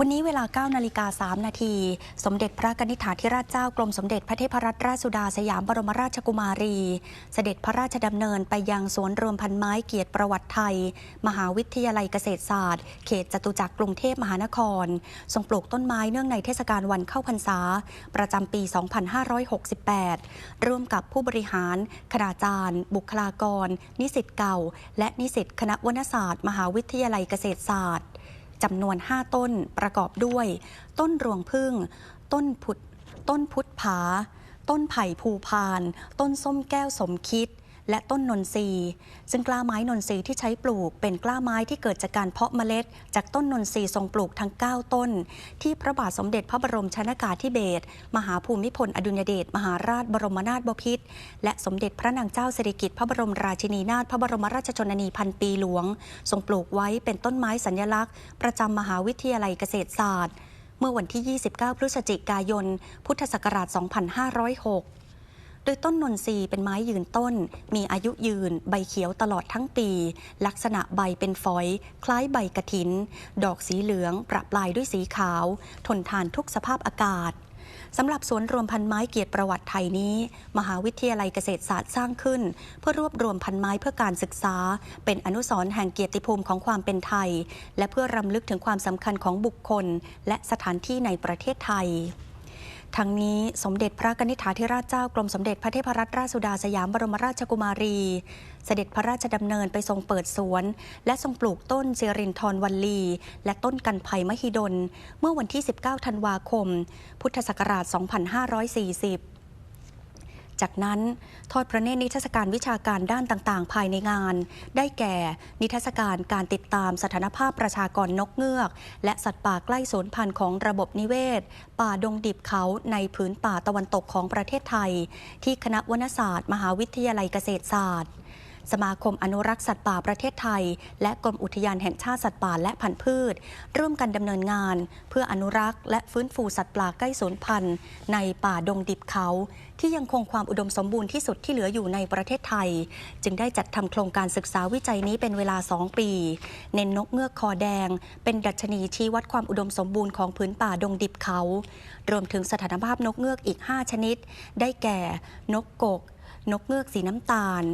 วันนี้เวลา 9 นาฬิกา 3 นาที สมเด็จพระกนิษฐาธิราชเจ้ากรมสมเด็จพระเทพรัตนราชสุดาสยามบรมราชกุมารี เสด็จพระราชดำเนินไปยังสวนรวมพันไม้เกียรติประวัติไทย มหาวิทยาลัยเกษตรศาสตร์ เขตจตุจักรกรุงเทพมหานคร ทรงปลูกต้นไม้เนื่องในเทศกาลวันเข้าพรรษา ประจำปี 2568 ร่วมกับผู้บริหารคณาจารย์ บุคลากร นิสิตเก่า และนิสิตคณะวณศาสตร์ มหาวิทยาลัยเกษตรศาสตร์ จำนวน 5 ต้นประกอบด้วย ต้นรวงพึ่ง ต้นพุทธต้นพุทธผา ต้นไผ่ภูพาน ต้นส้มแก้วสมคิด และต้นนนทรีย์ซึ่งกล้าไม้นนทรีย์ที่ใช้ปลูกเป็นกล้าไม้ที่เกิดจากการเพาะเมล็ด จากต้นนนทรีย์ทรงปลูกทั้ง 9 ต้น ที่พระบาทสมเด็จพระบรมชนากาธิเบศรมหาภูมิพลอดุลยเดชมหาราชบรมนาถบพิตรและสมเด็จพระนางเจ้าสิริกิติ์พระบรมราชินีนาถพระบรมราชชนนีพันปีหลวง ทรงปลูกไว้เป็นต้นไม้สัญลักษณ์ ประจำมหาวิทยาลัยเกษตรศาสตร์ เมื่อวันที่ 29 พฤศจิกายน พุทธศักราช 2506 โดยต้นนนทรีเป็นไม้ยืนต้น มีอายุยืน ใบเขียวตลอดทั้งปี ลักษณะใบเป็นฝอย คล้ายใบกระถิน ดอกสีเหลืองประปลายด้วยสีขาว ทนทานทุกสภาพอากาศสำหรับสวนรวมพันไม้เกียรติประวัติไทยนี้ มหาวิทยาลัยเกษตรศาสตร์สร้างขึ้น เพื่อรวบรวมพันไม้เพื่อการศึกษา เป็นอนุสรณ์แห่งเกียรติภูมิของความเป็นไทย และเพื่อรำลึกถึงความสำคัญของบุคคล และสถานที่ในประเทศไทย ทั้งนี้สมเด็จพระกนิษฐาธิราชเจ้ากรมสมเด็จพระเทพรัตนราชสุดาสยามบรมราชกุมารี เสด็จพระราชดำเนินไปทรงเปิดสวน และทรงปลูกต้นเจรินทรวัลลี และต้นกันไผ่มหิดล เมื่อวันที่ 19 ธันวาคม พุทธศักราช 2540 จากนั้นทอดพระเนตรนิทรรศการวิชาการด้านต่างๆ ภายในงาน ได้แก่ นิทรรศการการติดตามสถานภาพประชากรนกเงือก และสัตว์ป่าใกล้สูญพันธุ์ของระบบนิเวศ ป่าดงดิบเขาในผืนป่าตะวันตกของประเทศไทย ที่คณะวรรณศาสตร์ มหาวิทยาลัยเกษตรศาสตร์ สมาคมอนุรักษ์สัตว์ป่าประเทศไทย และกรมอุทยานแห่งชาติสัตว์ป่าและพันธุ์พืช ร่วมกันดำเนินงาน เพื่ออนุรักษ์และฟื้นฟูสัตว์ป่าใกล้สูญพันธุ์ ในป่าดงดิบเขา ที่ยังคงความอุดมสมบูรณ์ที่สุดที่เหลืออยู่ในประเทศไทย จึงได้จัดทำโครงการศึกษาวิจัยนี้เป็นเวลา 2 ปี เน้นนกเงือกคอแดง เป็นดัชนีชี้วัดความอุดมสมบูรณ์ของพื้นป่าดงดิบเขา รวมถึงสถานภาพนกเงือกอีก 5 ชนิด ได้แก่ นกกก นกเงือกสีน้ำตาล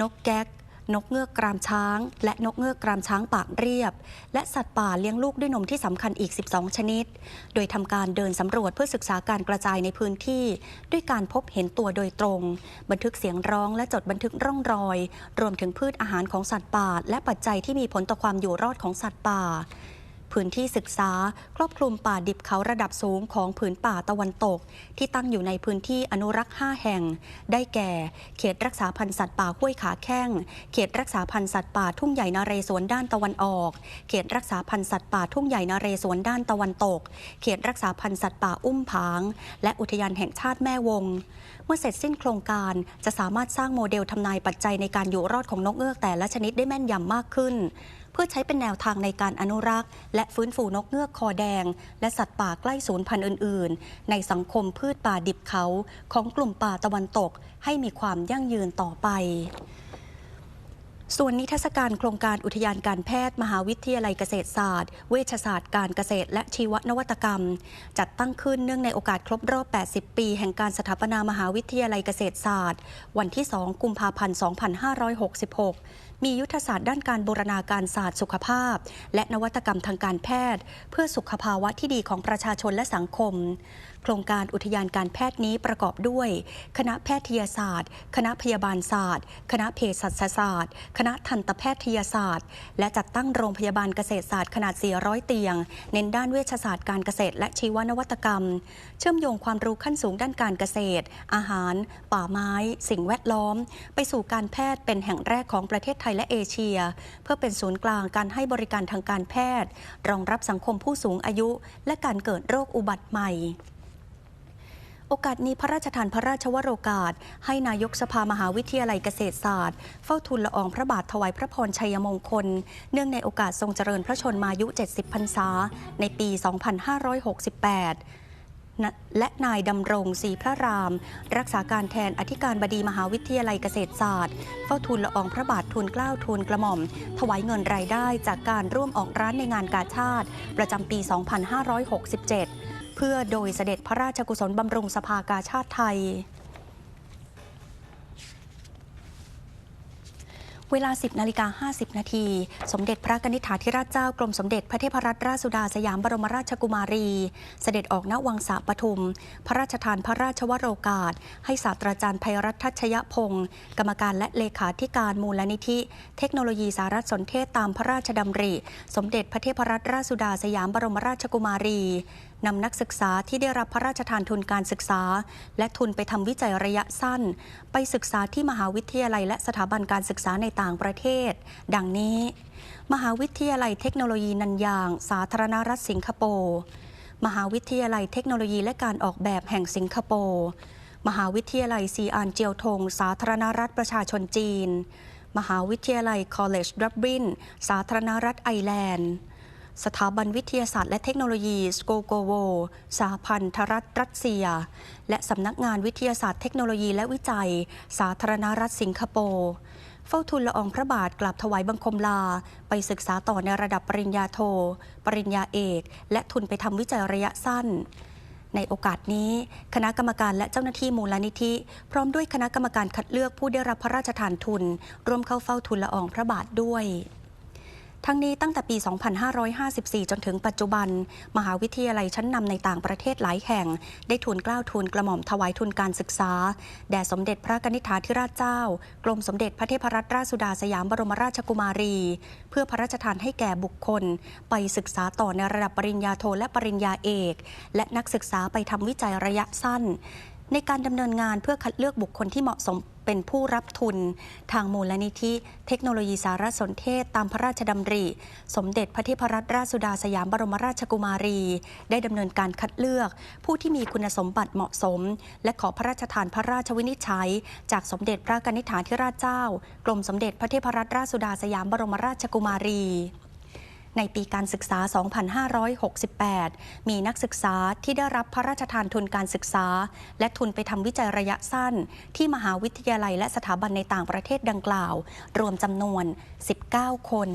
นกแก๊ก นกเงือกกรามช้าง และนกเงือกกรามช้างปากเรียบ และสัตว์ป่าเลี้ยงลูกด้วยนมที่สำคัญอีก 12 ชนิด โดยทำการเดินสำรวจเพื่อศึกษาการกระจายในพื้นที่ ด้วยการพบเห็นตัวโดยตรง บันทึกเสียงร้องและจดบันทึกร่องรอย รวมถึงพืชอาหารของสัตว์ป่า และปัจจัยที่มีผลต่อความอยู่รอดของสัตว์ป่า พื้นที่ศึกษา ครอบคลุมป่าดิบเขาระดับสูงของผืนป่าตะวันตก ที่ตั้งอยู่ในพื้นที่อนุรักษ์ 5 แห่ง ได้แก่ เขตรักษาพันธุ์สัตว์ป่าห้วยขาแข้ง เขตรักษาพันธุ์สัตว์ป่าทุ่งใหญ่นาเรศวรด้านตะวันออก เขตรักษาพันธุ์สัตว์ป่าทุ่งใหญ่นาเรศวรด้านตะวันตก เขตรักษาพันธุ์สัตว์ป่าอุ้มผาง และอุทยานแห่งชาติแม่วง เมื่อเสร็จสิ้นโครงการจะสามารถสร้างโมเดลทำนายปัจจัยในการอยู่รอดของนกเงือกแต่ละชนิดได้แม่นยำมากขึ้น พื่อใช้เป็นแนวทางในการอนุรักษ์ และฟื้นฟูนกเงือกคอแดง และสัตว์ป่าใกล้สูญพันธุ์อื่น ๆ ในสังคมพืชป่าดิบเขาของกลุ่มป่าตะวันตก ให้มีความยั่งยืนต่อไปส่วนนิทรรศการโครงการอุทยานการแพทย์ มหาวิทยาลัยเกษตรศาสตร์ เวชศาสตร์การเกษตรและชีวนวัตกรรม จัดตั้งขึ้นเนื่องในโอกาสครบรอบ 80 ปี แห่งการสถาปนามหาวิทยาลัยเกษตรศาสตร์ วันที่ 2 กุมภาพันธ์ 2566 มียุทธศาสตร์ด้านการบูรณาการศาสตร์สุขภาพ และนวัตกรรมทางการแพทย์ เพื่อสุขภาวะที่ดีของประชาชนและสังคมโครงการอุทยานการแพทย์นี้ประกอบด้วย คณะแพทยศาสตร์ คณะพยาบาลศาสตร์ คณะเภสัชศาสตร์ คณะทันตแพทยศาสตร์ และจัดตั้งโรงพยาบาลเกษตรศาสตร์ขนาด 400 เตียง เน้นด้านเวชศาสตร์การเกษตร และชีวนวัตกรรม เชื่อมโยงความรู้ขั้นสูงด้านการเกษตร อาหาร ป่าไม้ สิ่งแวดล้อม ไปสู่การแพทย์เป็นแห่งแรกของประเทศไทยและเอเชีย เพื่อเป็นศูนย์กลางการให้บริการทางการแพทย์ รองรับสังคมผู้สูงอายุ และการเกิดโรคอุบัติใหม่ โอกาสนี้พระราชทานพระราชวโรกาส ให้นายกสภามหาวิทยาลัยเกษตรศาสตร์ เฝ้าทูลละอองพระบาทถวายพระพรชัยมงคล เนื่องในโอกาสทรงเจริญพระชนมายุ 70 พรรษา ในปี 2568นะและนายดำรงศรีพระราม รักษาการแทนอธิการบดีมหาวิทยาลัยเกษตรศาสตร์ เฝ้าทูลละอองพระบาททูลเกล้าทูลกระหม่อม ถวายเงินรายได้จากการร่วมออกร้านในงานกาชาติ ประจำปี 2567 เพื่อโดยเสด็จพระราชกุศลบำรุงสภากาชาติไทย เวลา 10นาฬิกา50 นาที สมเด็จพระนิษฐาธิราชเจ้ากรมสมเด็จพระเทพรัตนราชสุดาสยามบรมราชกุมารี เสด็จออกณวังสาปทุม พระราชทานพระราชวโรกาส ให้ศาสตราจารย์ภัยรัตทัชยพงศ์กรรมการและเลขาธิการมูลนิธิ เทคโนโลยีสารสนเทศตามพระราชดำริ สมเด็จพระเทพรัตนราชสุดาสยามบรมราชกุมารี นำนักศึกษาที่ได้รับพระราชทานทุนการศึกษา และทุนไปทำวิจัยระยะสั้น ไปศึกษาที่มหาวิทยาลัย และสถาบันการศึกษาในต่างประเทศ ดังนี้ มหาวิทยาลัยเทคโนโลยีนันยาง สาธารณรัฐสิงคโปร์มหาวิทยาลัยเทคโนโลยีและการออกแบบแห่งสิงคโปร์มหาวิทยาลัยซีอานเจียวทง สาธารณรัฐประชาชนจีน มหาวิทยาลัยคอลเลจดับบินสาธารณรัฐไอร์แลนด์ สถาบันวิทยาศาสตร์และเทคโนโลยีสโกโกโวสหพันธรัฐรัสเซีย และสำนักงานวิทยาศาสตร์เทคโนโลยีและวิจัย สาธารณรัฐสิงคโปร์เฝ้าทูลละอองพระบาทกลับถวายบังคมลา ไปศึกษาต่อในระดับปริญญาโท ปริญญาเอก และทุนไปทำวิจัยระยะสั้น ในโอกาสนี้ คณะกรรมการและเจ้าหน้าที่มูลนิธิ พร้อมด้วยคณะกรรมการคัดเลือกผู้ได้รับพระราชทานทุน ร่วมเข้าเฝ้าทูลละอองพระบาทด้วย ทั้งนี้ตั้งแต่ปี 2554 จนถึงปัจจุบัน มหาวิทยาลัยชั้นนำในต่างประเทศหลายแห่ง ได้ทุนกล้าวทุนกระหม่อมถวายทุนการศึกษา แด่สมเด็จพระนิษฐาธิราชเจ้า กรมสมเด็จพระเทพรัตนราชสุดาสยามบรมราชกุมารี เพื่อพระราชทานให้แก่บุคคล ไปศึกษาต่อในระดับปริญญาโทและปริญญาเอก และนักศึกษาไปทำวิจัยระยะสั้น ในการดำเนินงานเพื่อคัดเลือกบุคคลที่เหมาะสม เป็นผู้รับทุน ทางมูลนิธิ เทคโนโลยีสารสนเทศตามพระราชดำริ สมเด็จพระเทพรัตนราชสุดาสยามบรมราชกุมารี ได้ดำเนินการคัดเลือก ผู้ที่มีคุณสมบัติเหมาะสม และขอพระราชทานพระราชวินิจฉัย จากสมเด็จพระกนิษฐาธิราชเจ้า กรมสมเด็จพระเทพรัตนราชสุดาสยามบรมราชกุมารี ในปีการศึกษา 2568 มีนักศึกษาที่ได้รับพระราชทานทุนการศึกษา และทุนไปทำวิจัยระยะสั้น ที่มหาวิทยาลัยและสถาบันในต่างประเทศดังกล่าว รวมจำนวน 19 คน